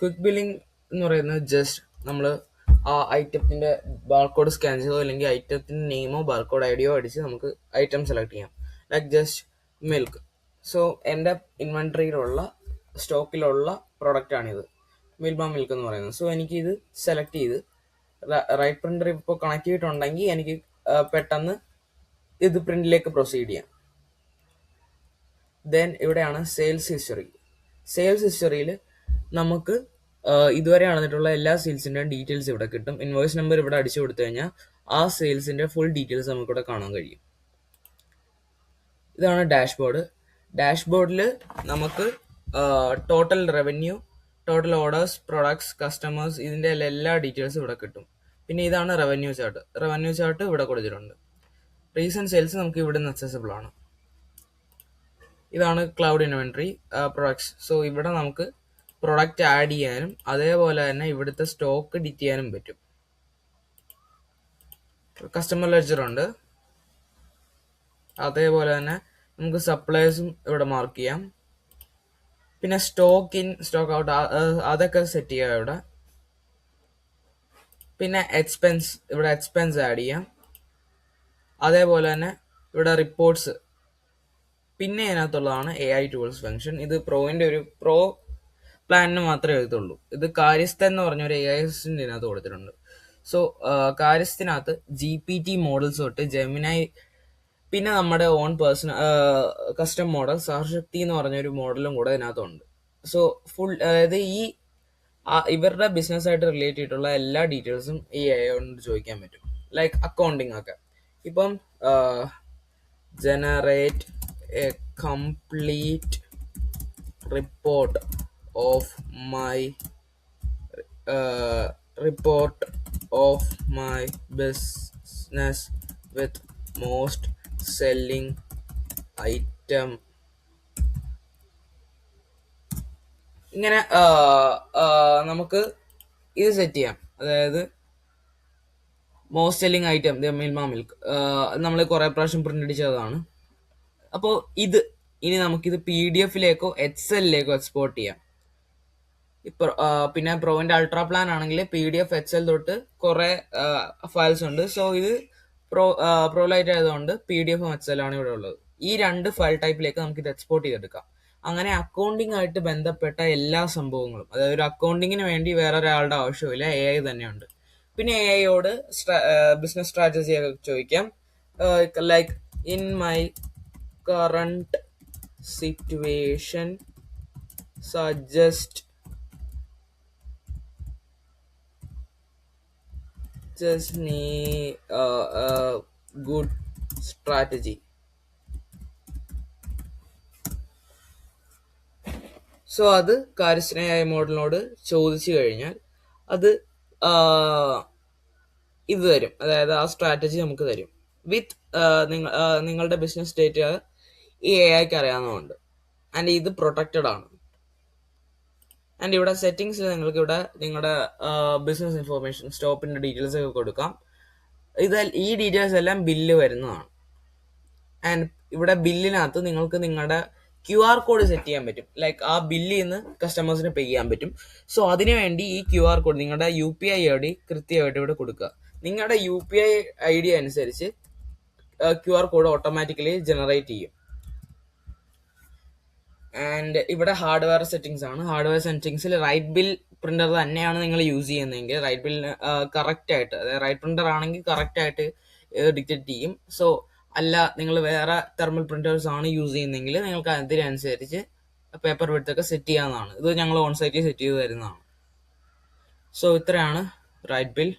Quick billing എന്ന് പറയുന്നത് just നമ്മൾ ആ ഐറ്റത്തിന്റെ ബാർകോഡ് സ്കാൻ ചെയ്തോ അല്ലെങ്കിൽ ഐറ്റത്തിന്റെ നെയിമോ ബാർകോഡ് ഐഡിയോ അടിച്ച് നമുക്ക് ഐറ്റം സെലക്ട് ചെയ്യാം. ലൈക്ക് ജസ്റ്റ് മിൽക്ക് സോ എന്റെ ഇൻവെൻട്രിയിലുള്ള സ്റ്റോക്കിലുള്ള പ്രൊഡക്റ്റാണിത് മിൽബ മിൽക്ക് എന്ന് പറയുന്നത്. സോ എനിക്കിത് സെലക്ട് ചെയ്ത് റൈറ്റ് പ്രിന്റർ ഇപ്പോൾ കണക്ട് ചെയ്തിട്ടുണ്ടെങ്കിൽ എനിക്ക് പെട്ടെന്ന് ഇത് പ്രിന്റിലേക്ക് പ്രൊസീഡ് ചെയ്യാം. ദെൻ ഇവിടെയാണ് സെയിൽസ് ഹിസ്റ്ററി സെയിൽസ് ഹിസ്റ്ററിയിൽ നമുക്ക് ഇതുവരെ നടന്നിട്ടുള്ള എല്ലാ സെയിൽസിന്റെയും ഡീറ്റെയിൽസ് ഇവിടെ കിട്ടും. ഇൻവോയ്സ് നമ്പർ ഇവിടെ അടിച്ചു കൊടുത്തു കഴിഞ്ഞാൽ ആ സെയിൽസിന്റെ ഫുൾ ഡീറ്റെയിൽസ് നമുക്കിവിടെ കാണാൻ കഴിയും. ഇതാണ് ഡാഷ്ബോർഡ്. ഡാഷ്ബോർഡിൽ നമുക്ക് total revenue total orders products customers ഇതിന്റെ എല്ലാ ഡീറ്റെയിൽസും ഇവിടെ കിട്ടും. പിന്നെ ഇതാണ് റവന്യൂ ചാർട്ട് റവന്യൂ ചാർട്ട് ഇവിടെ കൊടുത്തിട്ടുണ്ട്. റീസെന്റ് സെയിൽസ് നമുക്ക് ഇവിടെ നിന്ന് അക്സസിബിൾ ആണ്. ഇതാണ് ക്ലൗഡ് ഇൻവെൻട്രി പ്രൊഡക്ട്സ് സോ ഇവിടെ നമുക്ക് പ്രൊഡക്റ്റ് ആഡ് ചെയ്യാനും അതേപോലെ തന്നെ ഇവിടുത്തെ സ്റ്റോക്ക് എഡിറ്റ് ചെയ്യാനും പറ്റും. കസ്റ്റമർ ലെഡ്ജർ ഉണ്ട്. അതേപോലെ തന്നെ നമുക്ക് സപ്ലൈസും ഇവിടെ മാർക്ക് ചെയ്യാം. പിന്നെ സ്റ്റോക്ക് ഇൻ സ്റ്റോക്ക് ഔട്ട് അതൊക്കെ സെറ്റ് ചെയ്യാം ഇവിടെ. പിന്നെ എക്സ്പെൻസ് ഇവിടെ എക്സ്പെൻസ് ആഡ് ചെയ്യാം. അതേപോലെ തന്നെ ഇവിടെ റിപ്പോർട്ട്സ് പിന്നെ അതിനകത്തുള്ളതാണ് എ ഐ ടൂൾസ് ഫംഗ്ഷൻ ഇത് പ്രോവിന്റെ ഒരു പ്രോ പ്ലാനിന് മാത്രമേ എഴുതുള്ളൂ. ഇത് കാര്യസ്ഥ എന്ന് പറഞ്ഞ ഒരു എ ഐ അസിസ്റ്റന്റ് ഇതിനകത്ത് കൊടുത്തിട്ടുണ്ട്. സോ കാര്യസ്ഥിനകത്ത് ജി പി ടി മോഡൽസ് തൊട്ട് ജെമിനായി പിന്നെ നമ്മുടെ ഓൺ പേഴ്സണൽ കസ്റ്റം മോഡൽ സഹശക്തി എന്ന് പറഞ്ഞ ഒരു മോഡലും കൂടെ ഇതിനകത്തുണ്ട്. സോ ഫുൾ അതായത് ഈ ഇവരുടെ ബിസിനസ് ആയിട്ട് റിലേറ്റ് ചെയ്തിട്ടുള്ള എല്ലാ ഡീറ്റെയിൽസും ഈ എ കൊണ്ട് ചോദിക്കാൻ പറ്റും. ലൈക്ക് അക്കൗണ്ടിങ് ഒക്കെ. ഇപ്പം generate a complete report of uh, report of my business with most selling item. ഇങ്ങനെ നമുക്ക് ഇത് സെറ്റ് ചെയ്യാം. അതായത് most selling item Milma milk നമ്മൾ കുറേ പ്രാവശ്യം പ്രിന്റ് അടിച്ചതാണ്. അപ്പോൾ ഇത് ഇനി നമുക്കിത് പി ഡി എഫിലേക്കോ എക്സ് എല്ലിലേക്കോ എക്സ്പോർട്ട് ചെയ്യാം. ഇപ്പൊ പിന്നെ പ്രോവിന്റെ അൾട്രാ പ്ലാൻ ആണെങ്കിൽ P D F H L തൊട്ട് കുറെ ഫയൽസ് ഉണ്ട്. സോ ഇത് പ്രോ പ്രോലൈറ്റ് ആയതുകൊണ്ട് പി ഡി എഫും എച്ച് എൽ ആണ് ഇവിടെ ഉള്ളത്. ഈ രണ്ട് ഫയൽ ടൈപ്പിലേക്ക് നമുക്ക് ഇത് എക്സ്പോർട്ട് ചെയ്തെടുക്കാം. അങ്ങനെ അക്കൗണ്ടിങ് ആയിട്ട് ബന്ധപ്പെട്ട എല്ലാ സംഭവങ്ങളും അതായത് ഒരു അക്കൗണ്ടിങ്ങിന് വേണ്ടി വേറെ ഒരാളുടെ ആവശ്യമില്ല എ ഐ തന്നെയുണ്ട്. പിന്നെ എ ഐയോട് ബിസിനസ് സ്ട്രാറ്റജി ചോദിക്കാം. Like in my current situation suggest just need a, a good strategy. So അത് കാര്യസ്ഥനായ മോഡലിനോട് ചോദിച്ചു കഴിഞ്ഞാൽ അത് ഇത് തരും. അതായത് ആ സ്ട്രാറ്റജി നമുക്ക് തരും. വിത്ത് നിങ്ങളുടെ ബിസിനസ് ഡേറ്റ ഈ എ ഐക്ക് അറിയാവുന്നതുകൊണ്ട്. ആൻഡ് ഇത് പ്രൊട്ടക്റ്റഡ് ആണ്. ആൻഡ് ഇവിടെ സെറ്റിങ്സിൽ നിങ്ങൾക്ക് ഇവിടെ നിങ്ങളുടെ ബിസിനസ് ഇൻഫോർമേഷൻ സ്റ്റോപ്പിന്റെ ഡീറ്റെയിൽസ് ഒക്കെ കൊടുക്കാം. ഇത് ഈ ഡീറ്റെയിൽസ് എല്ലാം ബില്ല് വരുന്നതാണ്. ആൻഡ് ഇവിടെ ബില്ലിനകത്ത് നിങ്ങൾക്ക് നിങ്ങളുടെ ക്യു ആർ കോഡ് സെറ്റ് ചെയ്യാൻ പറ്റും. ലൈക്ക് ആ ബില്ലിൽ നിന്ന് കസ്റ്റമേഴ്സിന് പേ ചെയ്യാൻ പറ്റും. സോ അതിനുവേണ്ടി ഈ ക്യു ആർ കോഡ് നിങ്ങളുടെ U P I I D കൃത്യമായിട്ട് ഇവിടെ കൊടുക്കുക. നിങ്ങളുടെ U P I I D അനുസരിച്ച് Q R code automatically generate ചെയ്യും. ആൻഡ് ഇവിടെ ഹാർഡ്വെയർ സെറ്റിംഗ്സ് ആണ്. ഹാർഡ്വെയർ സെറ്റിംഗ്സിൽ റൈറ്റ് ബിൽ പ്രിന്റർ തന്നെയാണ് നിങ്ങൾ യൂസ് ചെയ്യുന്നതെങ്കിൽ റൈറ്റ് ബിൽ കറക്റ്റ് ആയിട്ട് അതായത് റൈറ്റ് പ്രിന്റർ ആണെങ്കിൽ കറക്റ്റ് ആയിട്ട് ഡിക്റ്റേറ്റ് ചെയ്യും. സോ അല്ല നിങ്ങൾ വേറെ തെർമൽ പ്രിന്റേഴ്സ് ആണ് യൂസ് ചെയ്യുന്നതെങ്കിൽ നിങ്ങൾക്ക് അതിനനുസരിച്ച് പേപ്പർ വിടുത്തൊക്കെ സെറ്റ് ചെയ്യാവുന്നതാണ്. ഇത് ഞങ്ങൾ ഓൺ സൈറ്റിൽ സെറ്റ് ചെയ്ത് തരുന്നതാണ്. സോ ഇത്രയാണ് റൈറ്റ് ബിൽ